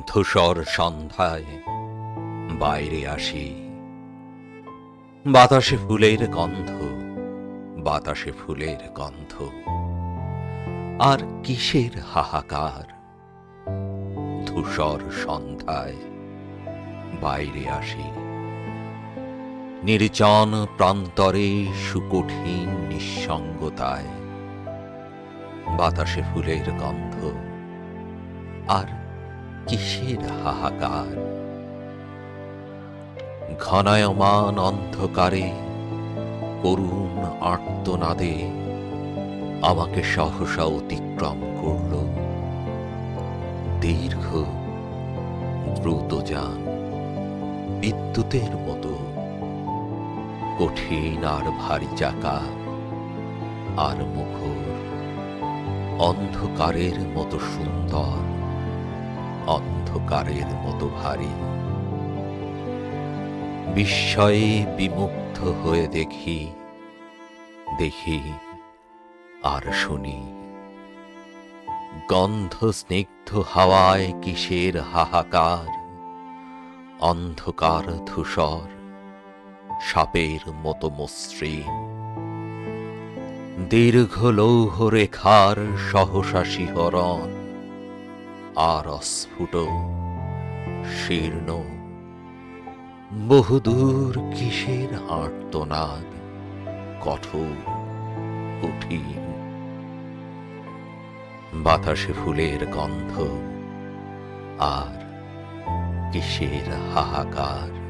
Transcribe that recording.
ধূসর সন্ধ্যায় বাইরে আসি। বাতাসে ফুলের গন্ধ, বাতাসে ফুলের গন্ধ। আর কিসের হাহাকার? ধূসর সন্ধ্যায় বাইরে আসি। নির্জন প্রান্তরে সুকঠিন নিঃসঙ্গতায় বাতাসে ফুলের গন্ধ। আর কিসের হাহাকার? ঘনায়মান অন্ধকারে করুণ আর্তনাদে আমাকে সহসা অতিক্রম করল। দীর্ঘ দ্রুত যান বিদ্যুতের মতো, কঠিন আর ভারী চাকা আর মুখর, অন্ধকারের মতো সুন্দর। অন্ধকারের মতো ভারী। বিস্ময়ে বিমুগ্ধ হয়ে দেখি দেখি আর শুনি। গন্ধ স্নিগ্ধ হাওয়ায় কিসের হাহাকার? অন্ধকার ধূসর, সাপের মতো মসৃণ। দীর্ঘ লৌহ রেখার সহসা শিহরণ আর অস্ফুট শীর্ণ। বহুদূর কিসের আর্তনাদ? কঠোর কঠিন। বাতাসে ফুলের গন্ধ আর কিসের হাহাকার?